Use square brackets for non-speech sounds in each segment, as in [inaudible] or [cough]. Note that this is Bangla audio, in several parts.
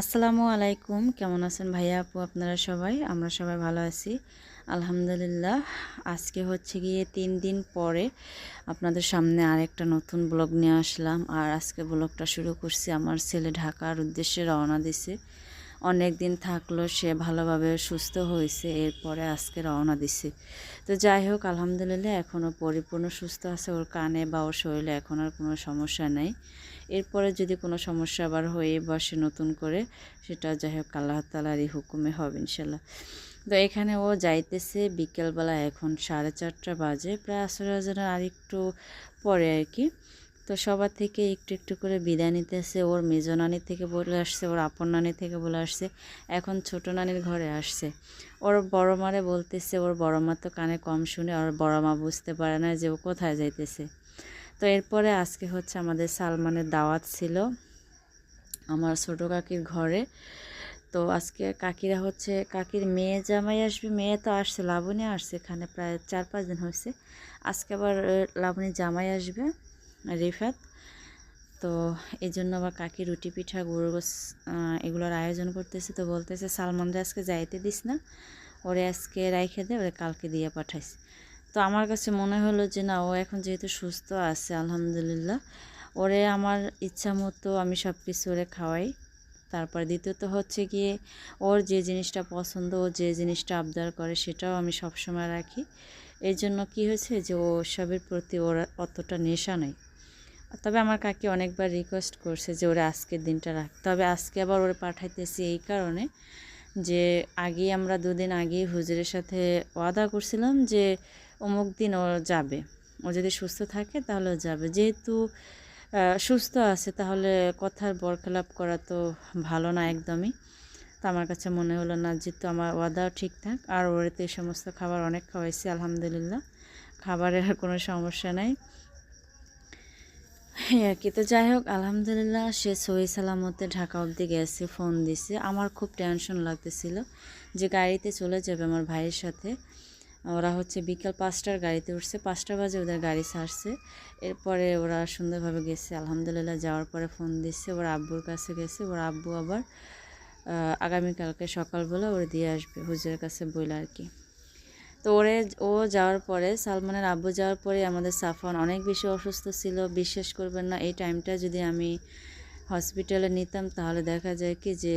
আসসালামু আলাইকুম। কেমন আছেন ভাইয়া, আপু, আপনারা সবাই? আমরা সবাই ভালো আছি। আলহামদুলিল্লাহ, আজকে হচ্ছে গিয়ে তিন দিন পরে আপনাদের সামনে আরেকটা নতুন ব্লগ নিয়ে আসলাম। আর আজকে ব্লগটা শুরু করছি, আমার ছেলে ঢাকার উদ্দেশ্যে রওনা দিছে। অনেক দিন থাকল, সে ভালোভাবে সুস্থ হয়েছে, এরপরে আজকে রওনা দিছে। তো যাই হোক, আলহামদুলিল্লাহ এখনও পরিপূর্ণ সুস্থ আছে। ওর কানে বা ওর শরীরে এখন আর কোনো সমস্যা নেই। এরপরে যদি কোনো সমস্যা আবার হয়ে বসে নতুন করে, সেটা যাই হোক আল্লাহ তালারই হুকুমে হবে ইনশাল্লাহ তো এখানে ও যাইতেছে বিকেলবেলা এখন সাড়ে চারটা বাজে, প্রায় আসর আর একটু পরে আর কি। তো সবার থেকে একটু একটু করে বিদায় নিতেছে, ওর মেজ নানির থেকে বলে আসছে, ওর আপন নানি থেকে বলে আসছে, এখন ছোট নানির ঘরে আসছে। ওর বড় মারে বলতেছে, ওর বড় মা তো কানে কম শুনে ওর বড় মা বুঝতে পারে না যে ও কোথায় যাইতেছে। তো এরপরে আজকে হচ্ছে আমাদের সালমানের দাওয়াত ছিল আমার ছোটো কাকির ঘরে। তো আজকে কাকিরা হচ্ছে, কাকির মেয়ে জামাই আসবে, মেয়ে তো আসছে, লাবণী আসছে এখানে প্রায় চার পাঁচ দিন হয়েছে। আজকে আবার লাবণী জামাই আসবে, রিফাত। তো এই জন্য আবার কাকি রুটি পিঠা গুঁড়ো এগুলোর আয়োজন করতেছে। তো বলতেছে সালমানরা আজকে যাইতে দিস না, ওরে আজকে রাইখে দে, ওরে কালকে দিয়ে পাঠাইস। তো আমার কাছে মনে হলো যে, না, ও এখন যেহেতু সুস্থ আছে, আলহামদুলিল্লাহ। ওরে আমার ইচ্ছা মতো আমি সব কিছু ওরে খাওয়াই। তারপর দ্বিতীয়ত হচ্ছে গিয়ে, ওর যে জিনিসটা পছন্দ, ও যে জিনিসটা আবদার করে, সেটাও আমি সবসময় রাখি। এই জন্য কী হয়েছে যে, ও সবের প্রতি ওর অতটা নেশা নেই। তবে আমার কাকি অনেকবার রিকোয়েস্ট করছে যে, ওরা আজকের দিনটা রাখ। তবে আজকে আবার ওরে পাঠাইতেছি এই কারণে যে আগে আমরা দুদিন আগে হুজুরের সাথে ওয়াদা করছিলাম যে অমুক দিন ও যাবে। ও যদি সুস্থ থাকে তাহলে যাবে। যেহেতু সুস্থ আছে, তাহলে কথার বরখেলাপ করা তো ভালো না একদমই। তো আমার কাছে মনে হলো না, যেহেতু আমার ওয়াদাও ঠিকঠাক আর ওরেতে এই সমস্ত খাবার অনেক খাওয়াইছি, আলহামদুলিল্লাহ। খাবারের আর কোনো সমস্যা নাই। হ্যাঁ আর কি। তো যাই হোক, আলহামদুলিল্লাহ সে সহি সালামতে ঢাকা অবধি গেছে, ফোন দিছে। আমার খুব টেনশন লাগতেছিল যে গাড়িতে চলে যাবে আমার ভাইয়ের সাথে। ওরা হচ্ছে বিকাল পাঁচটার গাড়িতে উঠছে, পাঁচটা বাজে ওদের গাড়ি ছাড়ছে। এরপরে ওরা সুন্দরভাবে গেছে, আলহামদুলিল্লাহ যাওয়ার পরে ফোন দিচ্ছে, ওর আব্বুর কাছে গেছে, ওর আব্বু আবার আগামীকালকে সকালবেলা ওরা দিয়ে আসবে, হুজুরের কাছে বইলে আর কি। তো ওরে, ও যাওয়ার পরে, সালমানের আব্বু যাওয়ার পরে আমাদের সাফান অনেক বেশি অসুস্থ ছিল, বিশ্বাস করবেন না, এই টাইমটা যদি আমি হসপিটালে নিতাম তাহলে দেখা যায় কি যে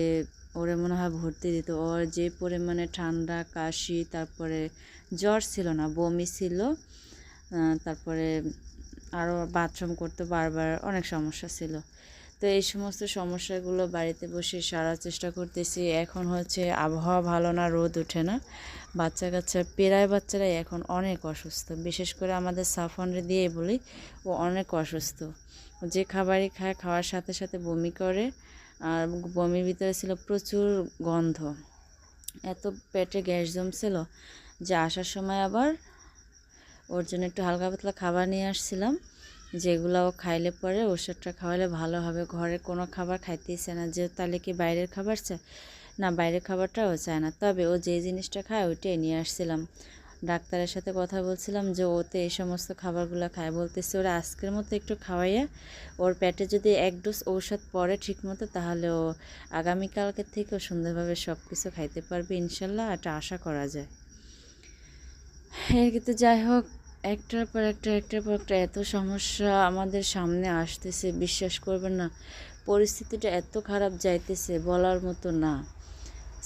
ওরে মনে হয় ভর্তি দিত। ওর যে পরিমাণে ঠান্ডা, কাশি, তারপরে জ্বর ছিল না, বমি ছিল। তারপরে আরও বাথরুম করতে বারবার অনেক সমস্যা ছিল। তো এই সমস্ত সমস্যাগুলো বাড়িতে বসে সারার চেষ্টা করতেছি। এখন হচ্ছে আবহাওয়া ভালো না, রোদ ওঠে না। বাচ্চা কাচ্চা, পেরায় বাচ্চারাই এখন অনেক অসুস্থ। বিশেষ করে আমাদের সাফনরে দিয়ে বলি, ও অনেক অসুস্থ। যে খাবারই খায়, খাওয়ার সাথে সাথে বমি করে। আর বমির ভিতরে ছিল প্রচুর গন্ধ। এত পেটে গ্যাস জমছিল যে আসার সময় আবার ওর জন্য একটু হালকা পাতলা খাবার নিয়ে আসছিলাম। যেগুলো ও খাইলে পরে ওষুধটা খাওয়ালে ভালো হবে। ঘরে কোনো খাবার খাইতেইছে না। যে তাহলে কি বাইরের খাবার চায় না, বাইরের খাবারটাও চায় না। তবে ও যে জিনিসটা খায় ওইটাই নিয়ে আসছিলাম। ডাক্তারের সাথে কথা বলছিলাম যে ওতে এই সমস্ত খাবারগুলো খায়। বলতেছে ওরা আজকের মতো একটু খাওয়াইয়া ওর পেটে যদি এক ডোজ ঔষধ পড়ে ঠিক মতো তাহলে ও আগামীকালকে থেকেও সুন্দরভাবে সব কিছু খাইতে পারবে ইনশাল্লাহ। এটা আশা করা যায়। কিন্তু যাই হোক একটার পর একটা, একটার পর একটা এত সমস্যা আমাদের সামনে আসতেছে, বিশ্বাস করবেন না। পরিস্থিতিটা এত খারাপ যাইতেছে, বলার মতো না।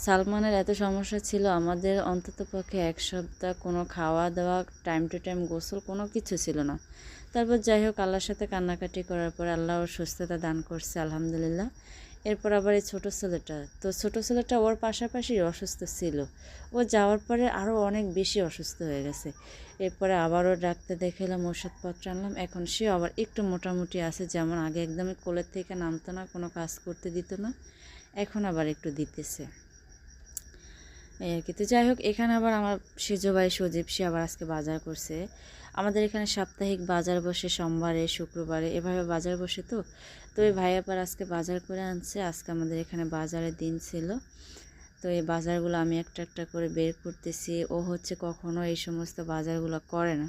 সালমানের এত সমস্যা ছিল, আমাদের অন্তত পক্ষে এক সপ্তাহ কোনো খাওয়া দাওয়া টাইম টু টাইম গোসল কোনো কিছু ছিল না। তারপর যাই হোক আল্লাহর সাথে কান্নাকাটি করার পর আল্লাহ সুস্থতা দান করছে, আলহামদুলিল্লাহ। এরপর আবার এই ছোটো ছেলেটা। তো ছোটো ছেলেটা ওর পাশাপাশি অসুস্থ ছিল। ও যাওয়ার পরে আরও অনেক বেশি অসুস্থ হয়ে গেছে। এরপরে আবারও ডাক্তার দেখালাম ওষুধপত্র আনলাম। এখন সে আবার একটু মোটামুটি আছে, যেমন আগে একদমই কোলের থেকে নামতো না, কোনো কাজ করতে দিত না। এখন আবার একটু দিতেছে। এই আর কি। তো যাই হোক, এখানে আবার আমার সেজ ভাই সজীব, সে আবার আজকে বাজার করছে। আমাদের এখানে সাপ্তাহিক বাজার বসে সোমবারে, শুক্রবারে, এভাবে বাজার বসে তো। তো এই ভাই আবার আজকে বাজার করে আনছে, আজকে আমাদের এখানে বাজারের দিন ছিল। তো এই বাজারগুলো আমি একটা একটা করে বের করতেছি। ও হচ্ছে কখনো এই সমস্ত বাজারগুলো করে না।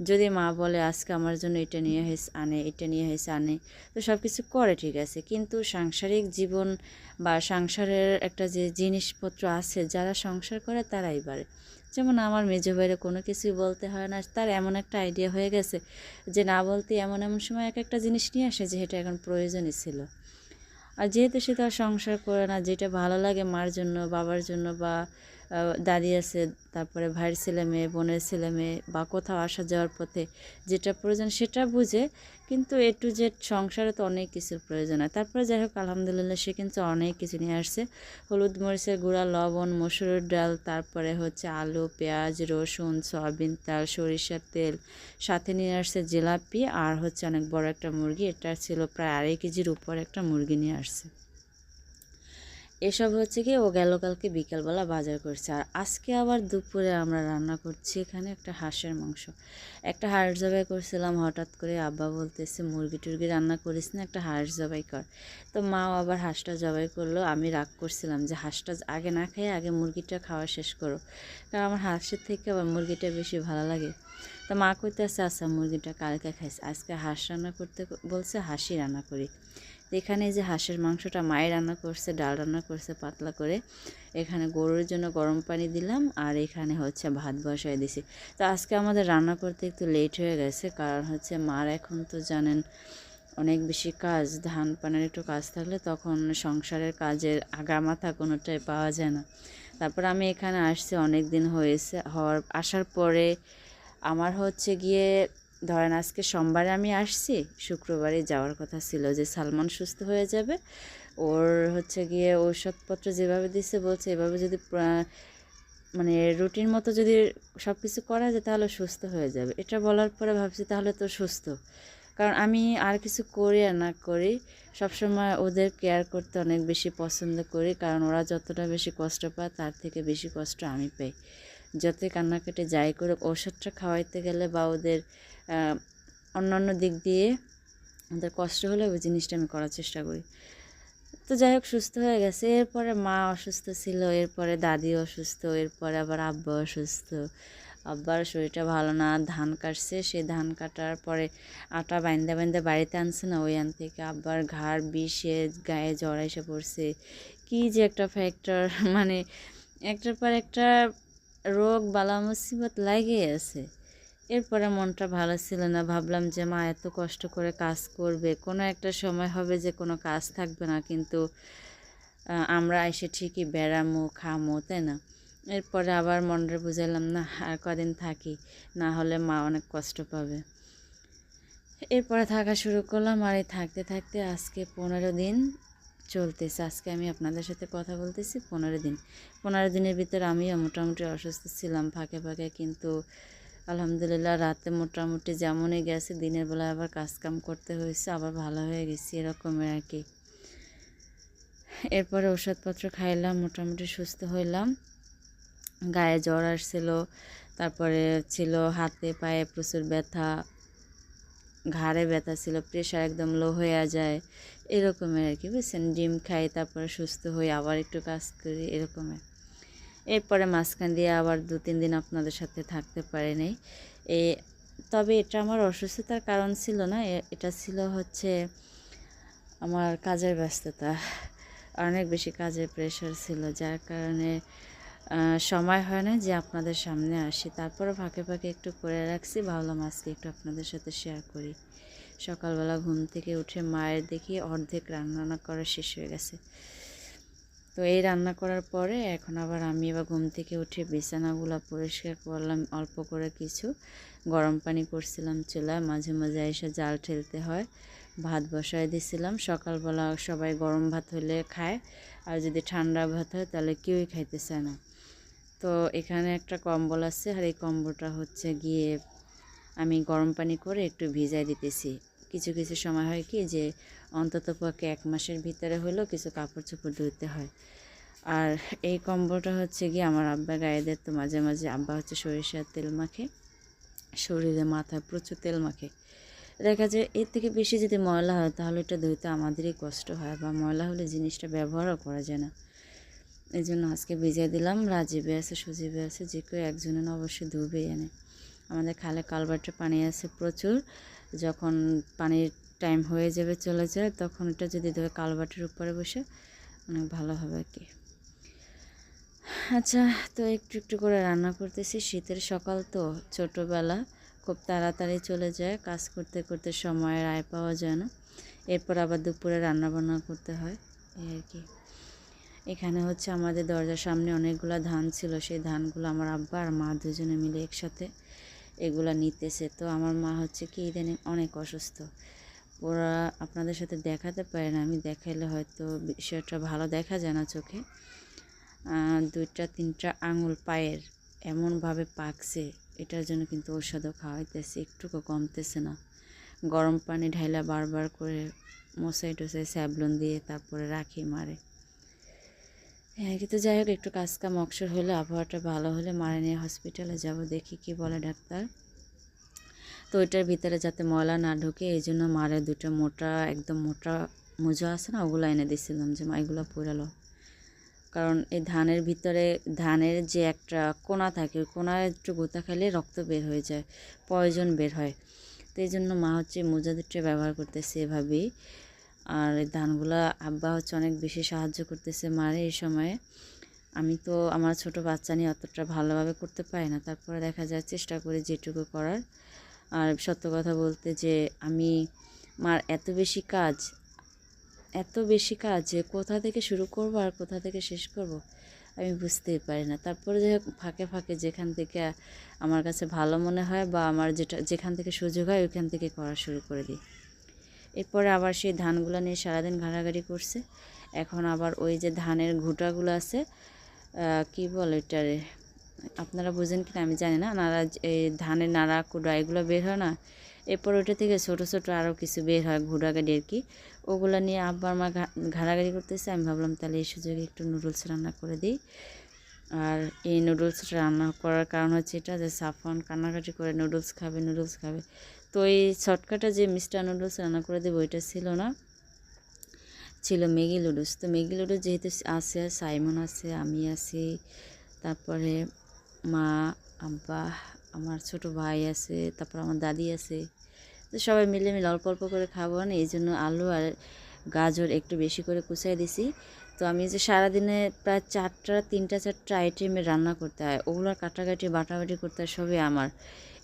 যদি মা বলে, আজকে আমার জন্য এটা নিয়ে হয়েছে আনে, এটা নিয়ে হয়েছে আনে, তো সব কিছু করে, ঠিক আছে। কিন্তু সাংসারিক জীবন বা সংসারের একটা যে জিনিসপত্র আছে, যারা সংসার করে, তারাই পারে। যেমন আমার মেজো ভাইরে কোনো কিছুই বলতে হয় না। তার এমন একটা আইডিয়া হয়ে গেছে যে, না বলতে এমন এমন সময় এক একটা জিনিস নিয়ে আসে যে এটা এখন প্রয়োজনই ছিল। আর যেহেতু সে তার সংসার করে না, যেটা ভালো লাগে মার জন্য, বাবার জন্য বা দাদি আছে, তারপরে ভাইয়ের ছেলে মেয়ে, বোনের ছেলে মেয়ে, বা কোথাও আসা যাওয়ার পথে যেটা প্রয়োজন সেটা বুঝে, কিন্তু এ টু জেড সংসারে তো অনেক কিছুর প্রয়োজন হয়। তারপরে যাই হোক, আলহামদুলিল্লাহ সে কিন্তু অনেক কিছু নিয়ে আসছে। হলুদ মরিচের গুঁড়া, লবণ, মসুরের ডাল, তারপরে হচ্ছে আলু, পেঁয়াজ, রসুন, সয়াবিন, তেল, সরিষার তেল, সাথে নিয়ে আসছে জিলাপি আর হচ্ছে অনেক বড় একটা মুরগি। এটা ছিল প্রায় আড়াই কেজির উপর একটা মুরগি নিয়ে আসছে। এসব হচ্ছে কি, ও গেল কালকে বিকালবেলা বাজার করছে। আর আজকে আবার দুপুরে আমরা রান্না করছি এখানে একটা হাঁসের মাংস। একটা হাঁস জবাই করছিলাম, হঠাৎ করে আব্বা বলতেছে, মুরগি টুরগি রান্না করিস না, একটা হাঁস জবাই কর। তো মাও আবার হাঁসটা জবাই করল। আমি রাগ করছিলাম যে হাঁসটা আগে না খেয়ে আগে মুরগিটা খাওয়া শেষ করো। কারণ আমার হাঁসের থেকে আবার মুরগিটা বেশি ভালো লাগে। তো মা কইতেছে আচ্ছা মুরগিটা কালকে খাইছে আজকে হাঁস রান্না করতে বলছে, হাঁসই রান্না করি। এখানে যে হাঁসের মাংসটা মায়ের রান্না করছে, ডাল রান্না করছে পাতলা করে, এখানে গরুর জন্য গরম পানি দিলাম আর এখানে হচ্ছে ভাত বসাই দিছি। তো আজকে আমাদের রান্না করতে একটু লেট হয়ে গেছে, কারণ হচ্ছে মার এখন তো জানেন অনেক বেশি কাজ, ধান পানের একটু কাজ থাকলে তখন সংসারের কাজের আগা মাথা কোনোটাই পাওয়া যায় না। তারপর আমি এখানে আসছি অনেক দিন হয়েছে, হওয়ার, আসার পরে আমার হচ্ছে গিয়ে ধরেন আজকে সোমবারে আমি আসছি, শুক্রবারে যাওয়ার কথা ছিল যে সালমান সুস্থ হয়ে যাবে। ওর হচ্ছে গিয়ে ঔষধপত্র যেভাবে দিচ্ছে বলছে, এভাবে যদি মানে রুটিন মতো যদি সব কিছু করা যায় তাহলে সুস্থ হয়ে যাবে। এটা বলার পরে ভাবছি তাহলে তো সুস্থ। কারণ আমি আর কিছু করি আর না করি, সবসময় ওদের কেয়ার করতে অনেক বেশি পছন্দ করি, কারণ ওরা যতটা বেশি কষ্ট পায় তার থেকে বেশি কষ্ট আমি পাই। যতই কান্নাকাটি যাই করে ওষুধটা খাওয়াইতে গেলে বা ওদের অন্যান্য দিক দিয়ে ওদের কষ্ট হলে ওই জিনিসটা আমি করার চেষ্টা করি। তো যাই হোক, সুস্থ হয়ে গেছে। এরপরে মা অসুস্থ ছিল, এরপরে দাদি অসুস্থ, এরপরে আবার আব্বা অসুস্থ। আব্বার শরীরটা ভালো না, ধান কাটছে। সেই ধান কাটার পরে আটা বাইন্দা বাইন্দা বাড়িতে আনছে না, ওই আন থেকে আব্বার ঘাড়, বিষে গায়ে জ্বর এসে পড়ছে। কী যে একটা ফ্যাক্টর [laughs] মানে একটার পর একটা রোগ, বালা, মুসিবত লাগেই আছে। এরপরে মনটা ভালো ছিল না। ভাবলাম যে, মা, এত কষ্ট করে কাজ করবে। কোনো একটা সময় হবে যে, কোনো কাজ থাকবে না। কিন্তু আমরা এসে ঠিকই বেড়ামো, খামো, তাই না? এরপরে আবার মনটা বুঝাইলাম, না, আর কদিন থাকি। না হলে মা অনেক কষ্ট পাবে। এরপরে থাকা শুরু করলাম। আর এই থাকতে থাকতে আজকে পনেরো দিন চলতেছে। আজকে আমি আপনাদের সাথে কথা বলতেছি পনেরো দিন। পনেরো দিনের ভিতরে আমিও মোটামুটি অসুস্থ ছিলাম ফাঁকে ফাঁকে কিন্তু আলহামদুলিল্লাহ রাতে মোটামুটি যেমনই গেছে, দিনের বেলায় আবার কাজ কাম করতে হয়েছে, আবার ভালো হয়ে গেছি এরকমের আর কি। এরপরে ওষুধপত্র খাইলাম, মোটামুটি সুস্থ হইলাম। গায়ে জ্বর আসছিল, তারপরে ছিল হাতে পায়ে প্রচুর ব্যথা ঘাড়ে ব্যথা ছিল প্রেশার একদম লো হয়ে যায়, এরকমের আর কি বুঝছেন? ডিম খাই, তারপরে সুস্থ হয়ে আবার একটু কাজ করি, এরকমের। এরপরে মাঝখান দিয়ে আবার দু, তিন দিন আপনাদের সাথে থাকতে পারিনি এ, তবে এটা আমার অসুস্থতার কারণ ছিল না এটা ছিল হচ্ছে আমার কাজের ব্যস্ততা, অনেক বেশি কাজের প্রেশার ছিল, যার কারণে সময় হয় না যে আপনাদের সামনে আসি। তারপরে ফাঁকে ফাঁকে একটু করে রাখছি। ভাবলাম আজকে একটু আপনাদের সাথে শেয়ার করি। সকালবেলা ঘুম থেকে উঠে মায়ের দেখি অর্ধেক রান্না করা শেষ হয়ে গেছে। তো এই রান্না করার পরে এখন আবার আমি এবার ঘুম থেকে উঠে বিছানাগুলো পরিষ্কার করলাম। অল্প করে কিছু গরম পানি করছিলাম চুলায়। মাঝে মাঝে এসে জাল ঠেলতে হয়। ভাত বসায় দিছিলাম। সকালবেলা সবাই গরম ভাত হলে খায়। আর যদি ঠান্ডা ভাত হয় তাহলে কেউই খাইতে চায় না। তো এখানে একটা কম্বল আছে আর এই কম্বলটা হচ্ছে গিয়ে আমি গরম পানি করে একটু ভিজাই দিতেছি। কিছু কিছু সময় হয় কি যে অন্তত পক্ষে এক মাসের ভিতরে হলেও কিছু কাপড় চোপড় ধুতে হয়। আর এই কম্বলটা হচ্ছে গিয়ে আমার আব্বা গায়ে তো মাঝে মাঝে আব্বা হচ্ছে সরিষার তেল মাখে, শরীরে মাথায় প্রচুর তেল মাখে। দেখা যায় এর থেকে বেশি যদি ময়লা হয় তাহলে এটা ধুইতে আমাদেরই কষ্ট হয় বা ময়লা হলে জিনিসটা ব্যবহারও করা যায় না। এই জন্য আজকে ভিজিয়ে দিলাম। রাজীবে আছে, সুজীবে আছে, যে কেউ একজনের অবশ্যই ধুবেই এনে আমাদের খালে কালভার্টে পানি আছে প্রচুর। যখন পানির টাইম হয়ে যাবে, চলে যায়, তখন এটা যদি দেবে কালভার্টের উপরে বসে, অনেক ভালো হবে আর কি। আচ্ছা তো একটু একটু করে রান্না করতেছি। শীতের সকাল তো, ছোটোবেলা খুব তাড়াতাড়ি চলে যায়, কাজ করতে করতে সময়ের আয় পাওয়া যায় না। এরপর আবার দুপুরে রান্না বান্না করতে হয়, এই আর কি। এখানে হচ্ছে আমাদের দরজার সামনে অনেকগুলো ধান ছিল, সেই ধানগুলো আমার আব্বা আর মা দুজনে মিলে একসাথে এগুলা নিতেছে। তো আমার মা হচ্ছে কি ইদানিং অনেক অসুস্থ। ওরা আপনাদের সাথে দেখাতে পারে না, আমি দেখাইলে হয়তো বিষয়টা ভালো দেখা যায় না চোখে। দুইটা, তিনটা আঙুল পায়ের এমনভাবে পাকছে, এটার জন্য কিন্তু ঔষধও খাওয়াইতেছে, একটুকু কমতেছে না। গরম পানি ঢাইলা বারবার করে মশাই টসাই স্যাবলন দিয়ে তারপরে রাখি মারে। হ্যাঁ কিন্তু যাই হোক, একটু কাজ কাম অবসর হলে, আবহাওয়াটা ভালো হলে মারে নিয়ে হসপিটালে যাব, দেখি কি বলে ডাক্তার। তো ওইটার ভিতরে যাতে ময়লা না ঢোকে, এই জন্য মারে দুটো মোটা, একদম মোটা মোজা আছে না, ওগুলো এনে দিছিলাম যে মা, এগুলো পুরালো কারণ এই ধানের ভিতরে, ধানের যে একটা কোনা থাকে, কোনায় একটু গোতা খেলে রক্ত বের হয়ে যায়, পয়জন বের হয়। তো এই জন্য মা হচ্ছে মোজা দুটো ব্যবহার করতেছে এভাবেই। আর এই ধানগুলা আব্বা হচ্ছে অনেক বেশি সাহায্য করতেছে মারে এই সময়ে। আমি তো আমার ছোট বাচ্চা নিয়ে অতটা ভালোভাবে করতে পারি না। তারপরে দেখা যায় চেষ্টা করি যেটুকু করার। আর সত্য কথা বলতে যে আমি মার এত বেশি কাজ, এত বেশি কাজ যে কোথা থেকে শুরু করব আর কোথা থেকে শেষ করব আমি বুঝতেই পারি না। তারপরে যে ফাঁকে ফাঁকে যেখান থেকে আমার কাছে ভালো মনে হয় বা আমার যেটা, যেখান থেকে সুযোগ হয় ওইখান থেকে করা শুরু করে দিই। এরপরে আবার সেই ধানগুলো নিয়ে সারাদিন ঘাড়াঘাড়ি করছে। এখন আবার ওই যে ধানের ঘুটাগুলো আছে কি বলে এটারে? আপনারা বুঝেন কিনা আমি জানি না। নাড়া এই ধানের নাড়া কুড়া এগুলো বের হয় না? এরপর ওইটা থেকে ছোট ছোট আরও কিছু বের হয় ঘোড়া গাড়ি আর কি। ওগুলো নিয়ে আব্বার মা ঘাড়াঘাড়ি করতেছে। আমি ভাবলাম তাহলে এই সুযোগে একটু নুডলস রান্না করে দিই। আর এই নুডলসটা রান্না করার কারণ হচ্ছে এটা যে সাফন কান্নাকাটি করে নুডলস খাবে নুডলস খাবে। তো এই শর্টকাটে যে মিস্টার নুডলস রান্না করে দেবো, ওইটা ছিল না। ছিল ম্যাগি লুডুস তো ম্যাগি লুডুস যেহেতু আছে, সাইমন আছে, আমি আছি, তারপরে মা, আব্বা, আমার ছোট ভাই আছে, তারপর আমার দাদি আছে। তো সবাই মিলে মিলে অল্প অল্প করে খাব না, এই জন্য আলু আর গাজর একটু বেশি করে কুচাই দিছি। তো আমি যে সারাদিনে প্রায় চারটা, তিনটা, চারটা আইটেমে রান্না করতে হয় ওগুলো কাটাকাটি, বাটাবাটি করতে হয়, সবই আমার।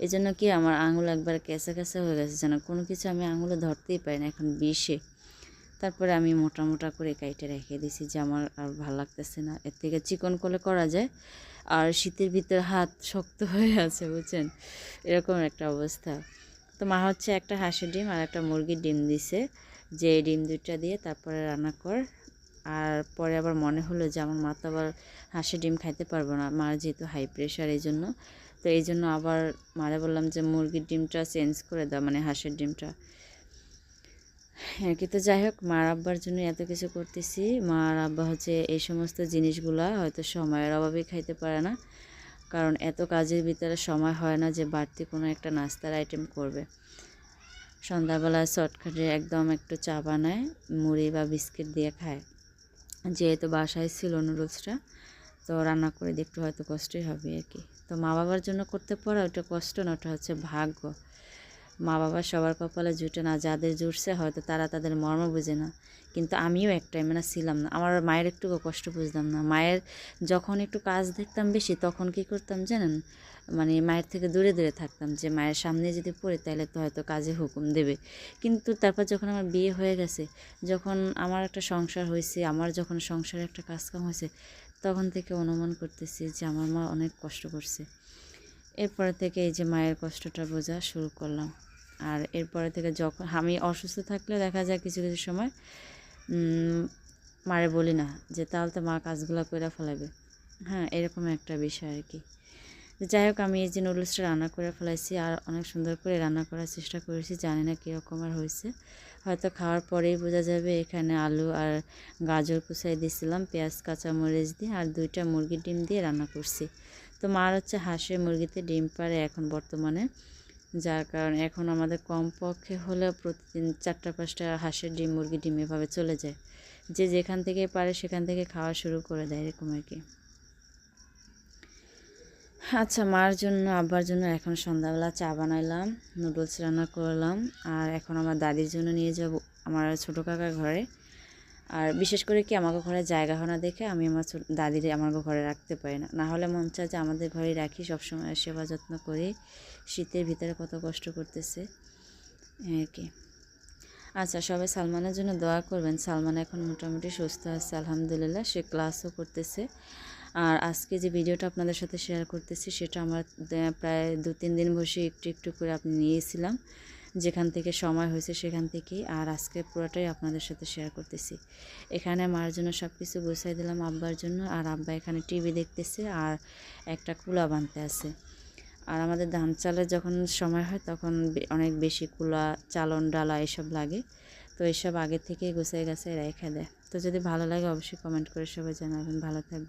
এই জন্য কি আমার আঙুল একবার কেঁচা কেঁচা হয়ে গেছে যেন কোনো কিছু আমি আঙুলে ধরতেই পারি না এখন বিষে। তারপরে আমি মোটা মোটা করে কাইটে রেখে দিছি যে আমার আর ভালো লাগতেছে না। এর থেকে চিকন করলে করা যায়, আর শীতের ভিতরে হাত শক্ত [laughs] হয়ে আছে, বুঝছেন? এরকম একটা অবস্থা। তো মা হচ্ছে একটা হাঁসের ডিম আর একটা মুরগির ডিম দিছে। যে ডিম দুইটা দিয়ে তারপরে রান্না কর আর পরে আবার মনে হলো যে আমার মা তো আবার হাঁসের ডিম খাইতে পারব না। মার যেহেতু হাই প্রেশার এই জন্য। তো এই জন্য আবার মারে বললাম যে, মুরগির ডিমটা চেঞ্জ করে দাও মানে হাঁসের ডিমটা। হ্যাঁ কিন্তু যাই হোক, মার আব্বার জন্য এত কিছু করতেছি। মার আব্বা হচ্ছে এই সমস্ত জিনিসগুলা হয়তো সময়ের অভাবে খাইতে পারে না। কারণ এত কাজের ভিতরে সময় হয় না যে বাড়তি কোনো একটা নাস্তার আইটেম করবে। সন্ধ্যাবেলায় শর্টকাটে একদম একটু চা বানায়, মুড়ি বা বিস্কিট দিয়ে খায়। যেহেতু বাসায় ছিল নুডলসটা, তো রান্না করে একটু হয়তো কষ্টই হবে আর কি। তো মা বাবার জন্য করতে পারা ওটা কষ্ট না, ওটা হচ্ছে ভাগ্য। মা বাবা সবার কপালে জুটে না, যাদের জুটছে হয়তো তারা তাদের মর্ম বুঝে না। কিন্তু আমিও এক টাইমে না ছিলাম না। আমার মায়ের একটুকু কষ্ট বুঝতাম না। মায়ের যখন একটু কাজ দেখতাম বেশি, তখন কি করতাম জানেন? মানে মায়ের থেকে দূরে দূরে থাকতাম যে, মায়ের সামনে যদি পড়ে তাহলে তো হয়তো কাজে হুকুম দেবে। কিন্তু তারপর যখন আমার বিয়ে হয়ে গেছে, যখন আমার একটা সংসার হয়েছে আমার যখন সংসারে একটা কাজকাম হয়েছে তখন থেকে অনুমান করতেছি যে, আমার মা অনেক কষ্ট করছে। এরপরে থেকে এই যে মায়ের কষ্টটা বোঝা শুরু করলাম। আর এরপরে থেকে যখন আমি অসুস্থ থাকলে দেখা যায় কিছু কিছু সময় মারে বলি না যে, তাহলে তো মা কাজগুলো করে ফেলাবে হ্যাঁ এরকম একটা বিষয় আর কি। যাই হোক, আমি এই যে নুডলসটা রান্না করে ফেলাইছি আর অনেক সুন্দর করে রান্না করার চেষ্টা করেছি, জানি না কীরকম আর হয়েছে হয়তো খাওয়ার পরেই বোঝা যাবে, এখানে আলু আর গাজর কুচাই দিয়েছিলাম পেঁয়াজ, কাঁচামরিচ দিয়ে আর দুইটা মুরগির ডিম দিয়ে রান্না করছি। তো মার হচ্ছে হাঁসের মুরগিতে ডিম পারে এখন বর্তমানে। যার কারণে এখন আমাদের কমপক্ষে হলেও প্রতিদিন চারটা পাঁচটা হাঁসের ডিম মুরগি ডিম এভাবে চলে যায়। যে যেখান থেকে পারে সেখান থেকে খাওয়া শুরু করে দেয় এরকম আর কি। আচ্ছা মার জন্য, আব্বার জন্য এখন সন্ধ্যাবেলা চা বানাইলাম, নুডলস রান্না করলাম। আর এখন আমার দাদির জন্য নিয়ে যাব আমার ছোটো কাকার ঘরে। আর বিশেষ করে কি আমাকে ঘরে জায়গা হয় না দেখে আমি আমার দাদিরে দাদির আমার ঘরে রাখতে পারি না। না হলে মন চায় যে আমাদের ঘরে রাখি, সবসময় সেবা যত্ন করি। শীতের ভিতরে কত কষ্ট করতেছে। আর কি। আচ্ছা সবাই সালমানের জন্য দোয়া করবেন। সালমান এখন মোটামুটি সুস্থ আছে, আলহামদুলিল্লাহ, সে ক্লাসও করতেছে। আর আজকে যে ভিডিওটা আপনাদের সাথে শেয়ার করতেছি, সেটা আমার প্রায় দু তিন দিন বসে একটু একটু করে আপনি নিয়েছিলাম। যেখান থেকে সময় হয়েছে সেখান থেকেই। আর আজকে পুরোটাই আপনাদের সাথে শেয়ার করতেছি। এখানে মার জন্য সব কিছু গুছাই দিলাম আব্বার জন্য। আর আব্বা এখানে টিভি দেখতেছে আর একটা কুলা বানতে আছে। আর আমাদের ধান চালের যখন সময় হয় তখন অনেক বেশি কুলা, চালন, ডালা এসব লাগে। তো এসব আগে থেকেই গুছিয়ে গেছে রেখে দেয়। তো যদি ভালো লাগে অবশ্যই কমেন্ট করে সবাই জানাবেন। ভালো থাকবেন।